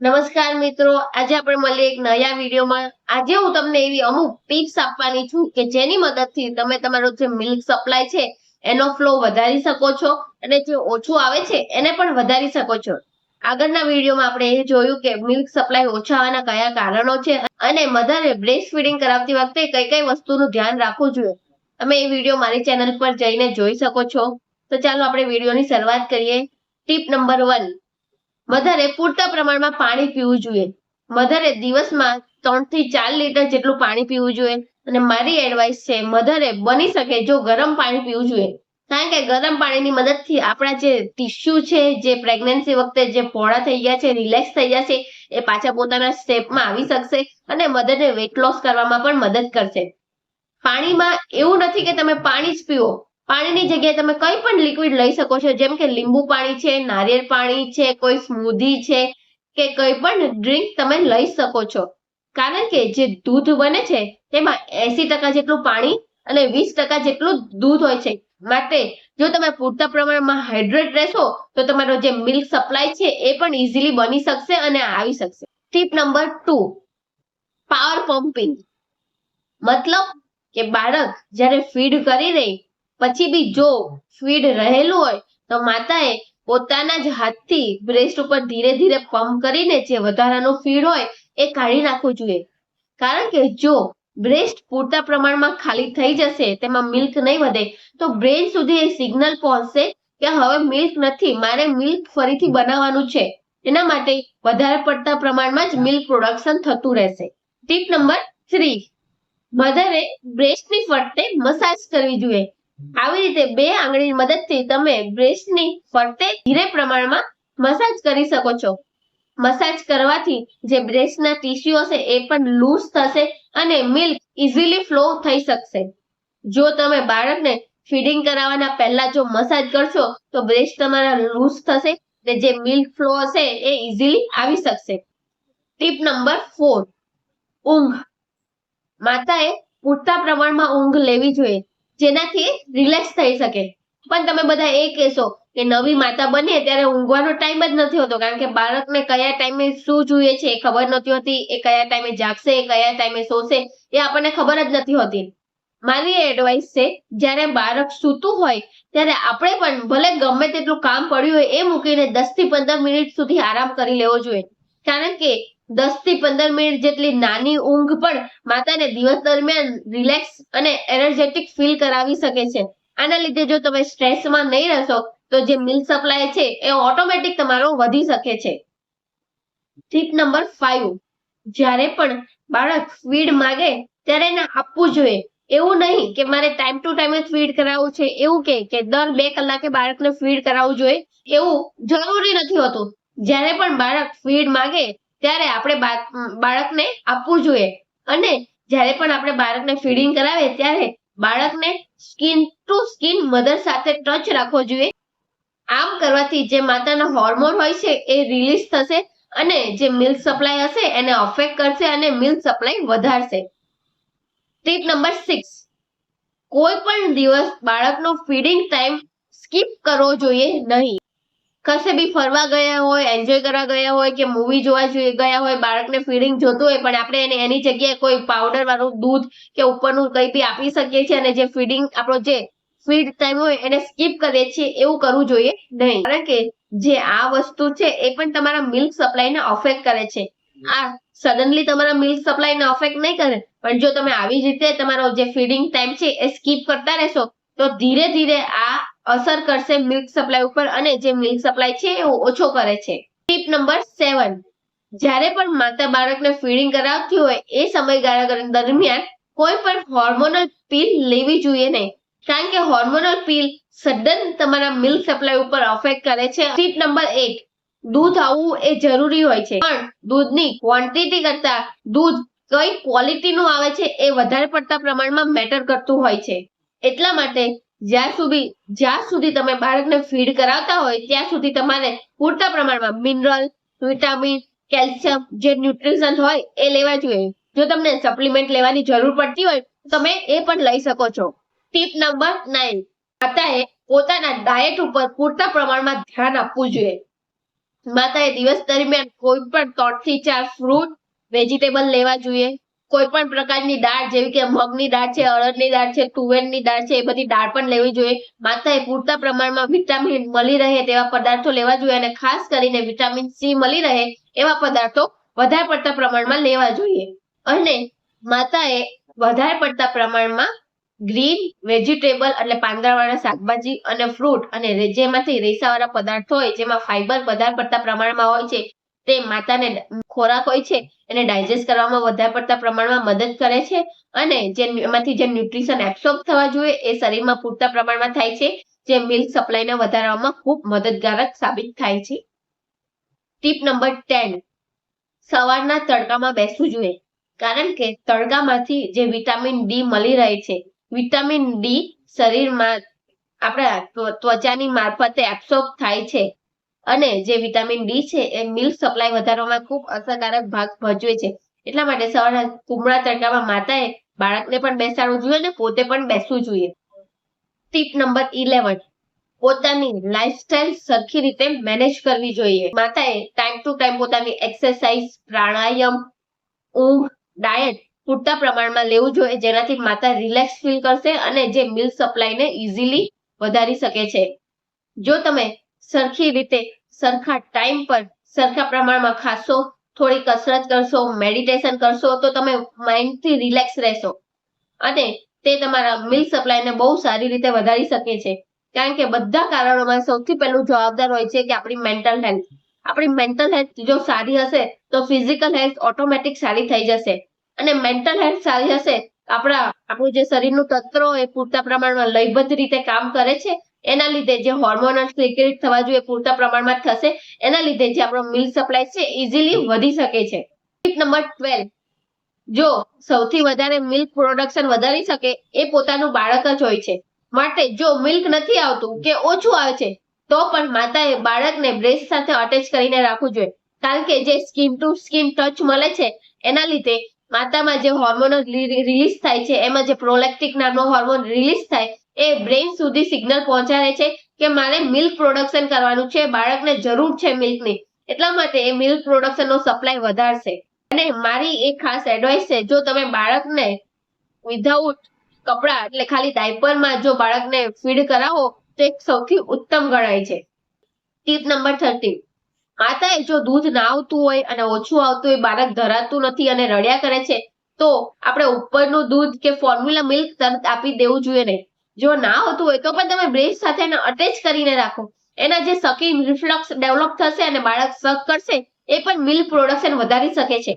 નમસ્કાર મિત્રો, આજે આપણે મળીએ એક નયા વિડીયોમાં. આજે હું તમને એવી અમુક ટિપ્સ આપવાની છું કે જેની મદદથી તમે તમારો જે મિલ્ક સપ્લાય છે, એનો ફ્લો વધારી શકો છો અને જે ઓછું આવે છે, એને પણ વધારી શકો છો. આગળના વિડીયોમાં આપણે એ જોયું કે મિલ્ક સપ્લાય ઓછા આવવાના કયા કારણો છે અને મધરે બ્રેસ્ટ ફીડિંગ કરાવતી વખતે કઈ કઈ વસ્તુનું ધ્યાન રાખવું જોઈએ. તમે એ વીડિયો મારી ચેનલ પર જઈને જોઈ શકો છો. તો ચાલો આપણે વિડીયોની શરૂઆત કરીએ. Tip number one. મધરે પૂરતા પ્રમાણમાં પાણી પીવું જોઈએ. મધરે દિવસમાં ત્રણથી ચાર લીટર જેટલું પાણી પીવું જોઈએ. અને મારી એડવાઇસ છે, મધરે બની શકે જો ગરમ પાણી પીવું જોઈએ. કારણ કે ગરમ પાણીની મદદથી આપણા જે ટિશ્યુ છે, જે પ્રેગ્નન્સી વખતે જે પોળા થઈ ગયા છે રિલેક્સ થઈ ગયા છે, એ પાછા પોતાના સ્ટેપમાં આવી શકશે અને મધરને વેટ લોસ કરવામાં પણ મદદ કરશે. પાણીમાં એવું નથી કે તમે પાણી જ પીવો. પાણીની જગ્યાએ તમે કંઈ પણ લિક્વિડ લઈ શકો છો. જેમ કે લીંબુ પાણી છે, નારિયેળ પાણી છે, કોઈ સ્મૂધી છે કે કંઈ પણ ડ્રિંક તમે લઈ શકો છો. કારણ કે જે દૂધ બને છે, તેમાં એસી ટકા જેટલું પાણી અને વીસ ટકા જેટલું દૂધ હોય છે. માટે જો તમે પૂરતા પ્રમાણમાં હાઇડ્રેટ રહેશો, તો તમારો જે મિલ્ક સપ્લાય છે, એ પણ ઇઝીલી બની શકશે અને આવી શકશે. Tip number two power pumping મતલબ કે બાળક જ્યારે ફીડ કરી રહી પછી બી જો ફીડ રહેલું હોય, તો માતાએ પોતાના જ હાથથી બ્રેસ્ટ ઉપર ધીરે ધીરે પંપ કરીને જે વધારાનું ફીડ હોય, એ કાઢી નાખવું જોઈએ. કારણ કે જો બ્રેસ્ટ પૂરતા પ્રમાણમાં ખાલી થઈ જશે, તેમાં મિલ્ક નહીં વધે, તો બ્રેન સુધી એ સિગ્નલ પહોંચશે કે હવે મિલ્ક નથી, મારે મિલ્ક ફરીથી બનાવવાનું છે. એના માટે વધારે પડતા પ્રમાણમાં જ મિલ્ક પ્રોડક્શન થતું રહેશે. ટીપ નંબર થ્રી મધરે બ્રેસ્ટની ફરતે મસાજ કરવી જોઈએ. આવી રીતે બે આંગળીની મદદથી તમે બ્રેસ્ટની ફરતે ધીરે પ્રમાણમાં મસાજ કરી શકો છો. મસાજ કરવાથી જે બ્રેસ્ટના ટિશ્યુ હશે એ પણ લૂઝ થશે અને મિલ્ક ઇઝીલી ફ્લો થઈ શકશે. જો તમે બાળકને ફીડિંગ કરાવવાના પહેલા જો મસાજ કરશો, તો બ્રેસ્ટ તમારા લૂઝ થશે ને જે મિલ્ક ફ્લો હશે એ ઇઝીલી આવી શકશે. ટીપ નંબર ફોર, ઊંઘ. માતાએ પૂરતા પ્રમાણમાં ઊંઘ લેવી જોઈએ. જેનાથી રિલેક્સ થઈ શકે. પણ તમે બધા એ કહેશો કે નવી માતા બને ત્યારે ઊંઘવાનો ટાઈમ જ નથી હોતો, કારણ કે બાળકને કયા ટાઈમે શું જોઈએ છે એ ખબર નથી હોતી, એ કયા ટાઈમે જાગશે, એ કયા ટાઈમે સોશે, એ આપણને ખબર જ નથી હોતી. મારી એડવાઇસ છે, જ્યારે બાળક સૂતું હોય, ત્યારે આપણે પણ ભલે ગમે તેટલું કામ પડ્યું હોય, એ મૂકીને દસથી પંદર મિનિટ સુધી આરામ કરી લેવો જોઈએ. કારણ કે દસથી પંદર મિનિટ જેટલી નાની ઊંઘ પણ માતાને દિવસ દરમિયાન રિલેક્સ અને એનર્જેટિક ફીલ કરાવી શકે છે. આના લીધે જો તમે સ્ટ્રેસમાં નહીં રહેશો, તો જે મિલ્ક સપ્લાય છે, એ ઓટોમેટિક તમારો વધી શકે છે. ટીપ નંબર ફાઈવ જ્યારે પણ બાળક ફીડ માગે, ત્યારે એને આપવું જોઈએ. એવું નહીં કે મારે ટાઈમ ટુ ટાઈમ ફીડ કરાવવું છે. એવું કે કે દર બે કલાકે બાળકને ફીડ કરાવવું જોઈએ. એવું જરૂરી નથી હોતું. જ્યારે પણ બાળક ફીડ માંગે ત્યારે આપણે બાળકને આપવું જોઈએ. અને જ્યારે પણ આપણે બાળકને ફીડિંગ કરાવે ત્યારે બાળકને સ્કિન ટુ સ્કિન મધર સાથે ટચ રાખવો જોઈએ. આમ કરવાથી જે માતાના હોર્મોન હોય છે એ રિલીઝ થશે અને જે મિલ્ક સપ્લાય હશે એને અફેક્ટ કરશે અને મિલ્ક સપ્લાય વધારશે. ટીપ નંબર સિક્સ કોઈ પણ દિવસ બાળકનો ફીડિંગ ટાઈમ સ્કીપ કરવો જોઈએ નહીં. કશે બી ફરવા ગયા હોય એન્જોય કરવા ગયા હોય કે મૂવી જોવા જોઈએ ગયા હોય, બાળકને ફીડિંગ જોતું હોય, પણ આપણે એને એની જગ્યાએ કોઈ પાવડર વાળું દૂધ કે ઉપરનું કંઈ બી આપી શકીએ છીએ અને જે ફીડિંગ આપણો જે ફીડ ટાઈમ હોય એને સ્કીપ કરીએ છીએ, એવું કરવું જોઈએ નહીં. કારણ કે જે આ વસ્તુ છે એ પણ તમારા મિલ્ક સપ્લાયને અફેક્ટ કરે છે. આ સડનલી તમારા મિલ્ક સપ્લાયને અફેક્ટ નહીં કરે, પણ જો તમે આવી રીતે તમારો જે ફીડિંગ ટાઈમ છે એ સ્કીપ કરતા રહેશો, તો ધીરે ધીરે આ અસર કરશે મિલ્ક સપ્લાય ઉપર અને જે મિલ્ક સપ્લાય છે એ ઓછો કરે છે. ટીપ નંબર સેવન જ્યારે પણ માતા બાળકને ફીડિંગ કરાવતી હોય એ સમયગાળા દરમિયાન કોઈ પણ હોર્મોનલ પીલ લેવી જોઈએ નહીં. કારણ કે હોર્મોનલ પીલ સડન તમારા મિલ્ક સપ્લાય ઉપર અફેક્ટ કરે છે. ટીપ નંબર એટ દૂધ આવવું એ જરૂરી હોય છે. પણ દૂધની ક્વોન્ટિટી કરતા દૂધ કઈ ક્વોલિટીનું આવે છે એ વધારે પડતા પ્રમાણમાં મેટર કરતું હોય છે. એટલા માટે જ્યાં સુધી જ્યાં સુધી તમે બાળકને ફીડ કરાવતા હોય, ત્યાં સુધી તમારે પૂરતા પ્રમાણમાં મિનરલ વિટામિન કેલ્શિયમ જે ન્યુટ્રિશન હોય એ લેવા જોઈએ. જો તમને સપ્લિમેન્ટ લેવાની જરૂર પડતી હોય તમે એ પણ લઈ શકો છો. ટીપ નંબર નાઇન માતાએ પોતાના ડાયટ ઉપર પૂરતા પ્રમાણમાં ધ્યાન આપવું જોઈએ. માતાએ દિવસ દરમિયાન કોઈ પણ ત્રણથી ચાર ફ્રૂટ વેજીટેબલ લેવા જોઈએ. કોઈ પણ પ્રકારની દાળ, જેવી કે મગની દાળ છે અડદની દાળ છે, તુવેરની દાળ છે, એ બધી દાળ પણ લેવી જોઈએ. માતાએ પૂરતા પ્રમાણમાં વિટામિન મળી રહે તેવા પદાર્થો લેવા જોઈએ અને ખાસ કરીને વિટામિન સી મળી રહે એવા પદાર્થો વધારે પડતા પ્રમાણમાં લેવા જોઈએ. અને માતાએ વધારે પડતા પ્રમાણમાં ગ્રીન વેજીટેબલ એટલે પાંદડાવાળા શાકભાજી અને ફ્રૂટ અને જેમાંથી રેસાવાળા પદાર્થો હોય, જેમાં ફાઈબર વધારે પડતા પ્રમાણમાં હોય છે તે માતાને ખોરાક હોય છે, એને ડાયજેસ્ટ કરવામાં વધારે પડતા પ્રમાણમાં મદદ કરે છે અને જે એમાંથી જે ન્યુટ્રિશન એબ્સોર્બ થવા જોઈએ એ શરીરમાં પૂરતા પ્રમાણમાં થાય છે, જે મિલ્ક સપ્લાયને વધારવામાં ખૂબ મદદગારક સાબિત થાય છે. ટીપ નંબર ટેન સવારના તડકામાં બેસવું જોઈએ, કારણ કે તડકામાંથી જે વિટામિન ડી મળી રહે છે વિટામિન ડી શરીરમાં આપણા ત્વ- ત્વચાની મારફતે એબ્સોર્બ થાય છે. અને જે વિટામિન ડી છે, એ મિલ્ક સપ્લાય વધારવામાં ખૂબ અસરકારક ભાગ ભજવે છે. એટલા માટે સવારના કુમળા તડકામાં માતાએ બાળકને પણ બેસાડવું જોઈએ અને પોતે પણ બેસવું જોઈએ. ટીપ નંબર ઇલેવન પોતાની લાઈફસ્ટાઈલ સરખી રીતે મેનેજ કરવી જોઈએ. માતાએ ટાઈમ ટુ ટાઈમ પોતાની એક્સરસાઇઝ પ્રાણાયામ, ઊંઘ ડાયટ પૂરતા પ્રમાણમાં લેવું જોઈએ, જેનાથી માતા રિલેક્સ ફીલ કરશે અને જે મિલ્ક સપ્લાયને ઇઝીલી વધારી શકે છે. જો તમે સરખી રીતે સરખા ટાઈમ પર સરખા પ્રમાણમાં ખાશો, થોડી કસરત કરશો મેડિટેશન કરશો, તો તમે માઇન્ડથી રિલેક્સ રહેશો. અને તે તમારા મિલ્ક સપ્લાયને બહુ સારી રીતે વધારી શકે છે. કારણ કે બધા કારણોમાં સૌથી પહેલું જવાબદાર હોય છે કે આપણી મેન્ટલ હેલ્થ આપણી મેન્ટલ હેલ્થ જો સારી હશે, તો ફિઝિકલ હેલ્થ ઓટોમેટિક સારી થઈ જશે. અને મેન્ટલ હેલ્થ સારી હશે, આપણા, આપણું જે શરીરનું તંત્ર એ પૂરતા પ્રમાણમાં લયબદ્ધ રીતે કામ કરે છે એના લીધે જે હોર્મોનલ સિક્રેટ થવા જોઈએ, પૂરતા પ્રમાણમાં થશે, એના લીધે જે આપણો મિલ્ક સપ્લાય છે ઇઝીલી વધી શકે છે. ટીપ નંબર ટ્વેલ્વ જો સૌથી વધારે મિલ્ક પ્રોડક્શન વધારી શકે, એ પોતાનું બાળક જ હોય છે. માટે જો મિલ્ક નથી આવતું કે ઓછું આવે છે, તો પણ માતાએ બાળકને બ્રેસ્ટ સાથે અટેચ કરીને રાખવું જોઈએ. કારણ કે જે સ્કિન ટુ સ્કિન ટચ મળે છે, એના લીધે માતામાં જે હોર્મોન રિલીઝ થાય છે, એમાં જે પ્રોલેક્ટિક નામનો હોર્મોન રિલીઝ થાય એ બ્રેઇન સુધી સિગ્નલ પહોંચાડે છે કે મારે મિલ્ક પ્રોડક્શન કરવાનું છે, બાળકને જરૂર છે મિલ્કની. એટલા માટે એ મિલ્ક પ્રોડક્શનનો સપ્લાય વધારશે. અને મારી એક ખાસ એડવાઇસ છે, જો તમે બાળકને વિધાઉટ કપડા, એટલે ખાલી ડાયપરમાં જો બાળકને ફીડ કરાવો, તો એક સૌથી ઉત્તમ ગણાય છે. ટીપ નંબર થર્ટી માતાએ જો દૂધ ના આવતું હોય અને ઓછું આવતું હોય, બાળક ધરાતું નથી અને રડ્યા કરે છે, તો આપણે ઉપરનું દૂધ કે ફોર્મ્યુલા મિલ્ક તરત આપી દેવું જોઈએ નહીં. જો ના હોતું હોય તો પણ તમે બ્રેસ્ટ સાથે એને અટેચ કરીને રાખો. એના જે સકી રિફ્લક્સ ડેવલપ થશે અને બાળક સક કરશે, એ પણ મિલ્ક પ્રોડક્શન વધારી શકે છે.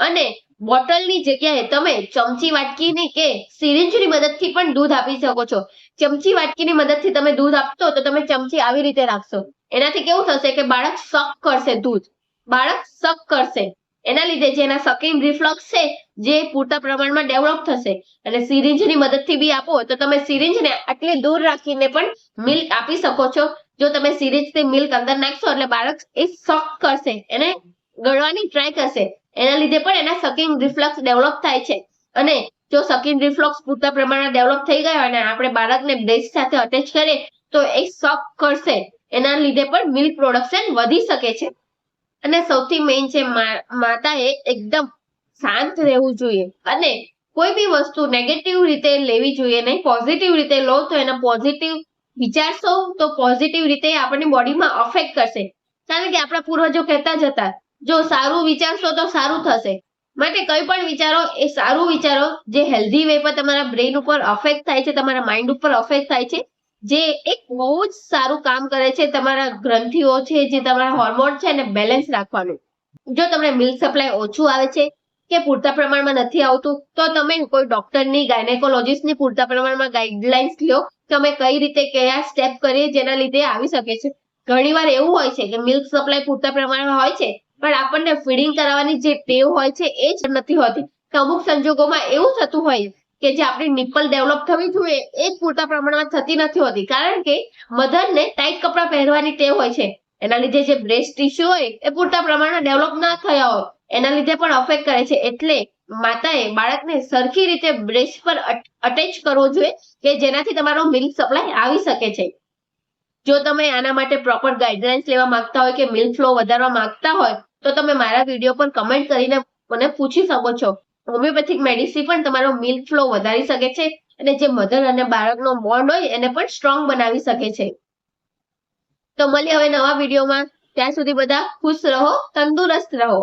અને બોટલની જગ્યાએ તમે ચમચી વાટકીની કે સિરિંજની મદદથી પણ દૂધ આપી શકો છો. ચમચી વાટકીની મદદથી તમે દૂધ આપશો તો તમે ચમચી આવી રીતે રાખશો. એનાથી કેવું થશે કે બાળક સક કરશે દૂધ. બાળક સક કરશે. એના લીધે જે એના સકિંગ રિફ્લક્સ છે, જે પૂરતા પ્રમાણમાં ડેવલપ થશે. અને સિરિંજની મદદથી બી આપો તો તમે સિરિંજને આટલી દૂર રાખીને પણ મિલ્ક આપી શકો છો. જો તમે સિરિંજથી મિલ્ક અંદર નાખશો એટલે બાળક એ સક કરશે, એને ગળવાની ટ્રાય કરશે. એના લીધે પણ એના સકિંગ રિફ્લક્સ ડેવલપ થાય છે. અને જો સકિંગ રિફ્લક્સ પૂરતા પ્રમાણમાં ડેવલપ થઈ ગયા અને આપણે બાળકને બ્રેસ્ટ સાથે અટેચ કરીએ તો એ સક કરશે. એના લીધે પણ મિલ્ક પ્રોડક્શન વધી શકે છે. અને સૌથી મેઇન છે માતાએ એકદમ શાંત રહેવું જોઈએ. અને કોઈ બી વસ્તુ નેગેટિવ રીતે લેવી જોઈએ નહીં પોઝિટિવ રીતે લો તો એના પોઝિટિવ વિચારશો તો પોઝિટિવ રીતે આપણી બોડીમાં અફેક્ટ કરશે. કારણ કે આપણા પૂર્વજો કહેતા જ હતા, જો સારું વિચારશો તો સારું થશે. માટે કંઈ પણ વિચારો, એ સારું વિચારો, જે હેલ્ધી વે પર તમારા બ્રેઇન ઉપર અફેક્ટ થાય છે, તમારા માઇન્ડ ઉપર અફેક્ટ થાય છે જે એક બહુ જ સારું કામ કરે છે તમારા ગ્રંથિઓ છે, જે તમારા હોર્મોન છે એને બેલેન્સ રાખવાનું. જો તમને મિલ્ક સપ્લાય ઓછું આવે છે કે પૂરતા પ્રમાણમાં નથી આવતું, તો તમે કોઈ ડોક્ટરની ગાયનેકોલોજીસ્ટની પૂરતા પ્રમાણમાં ગાઈડલાઇન્સ લો તમે કઈ રીતે કયા સ્ટેપ કરીએ જેના લીધે આવી શકે છે. ઘણીવાર એવું હોય છે કે મિલ્ક સપ્લાય પૂરતા પ્રમાણમાં હોય છે, પણ આપણને ફીડિંગ કરાવવાની જે ટેવ હોય છે એ જ નથી હોતી. અમુક સંજોગોમાં એવું થતું હોય કે જે આપણી નિપલ ડેવલપ થવી જોઈએ એ જ પૂરતા પ્રમાણમાં થતી નથી હોતી. કારણ કે મધરને ટાઈટ કપડાં પહેરવાની ટેવ હોય છે. એના લીધે જે બ્રેસ્ટ ટીશ્યુ હોય એ પૂરતા પ્રમાણમાં ડેવલપ ના થયા હોય. એના લીધે પણ અફેક્ટ કરે છે. એટલે માતાએ બાળકને સરખી રીતે બ્રેસ્ટ પર અટેચ કરવો જોઈએ કે જેનાથી તમારો મિલ્ક સપ્લાય આવી શકે છે. જો તમે આના માટે પ્રોપર ગાઈડલાઇન્સ લેવા માંગતા હોય કે મિલ્ક ફ્લો વધારવા માંગતા હોય તો તમે મારા વીડિયો પર કમેન્ટ કરીને મને પૂછી શકો છો. હોમિયોપેથિક મેડિસિન પણ તમારો મિલ્ક ફ્લો વધારી શકે છે અને જે મધર અને બાળકનો બોન્ડ હોય એને પણ સ્ટ્રોંગ બનાવી શકે છે. તો મળીએ હવે નવા વિડીયોમાં. ત્યાં સુધી બધા ખુશ રહો, તંદુરસ્ત રહો.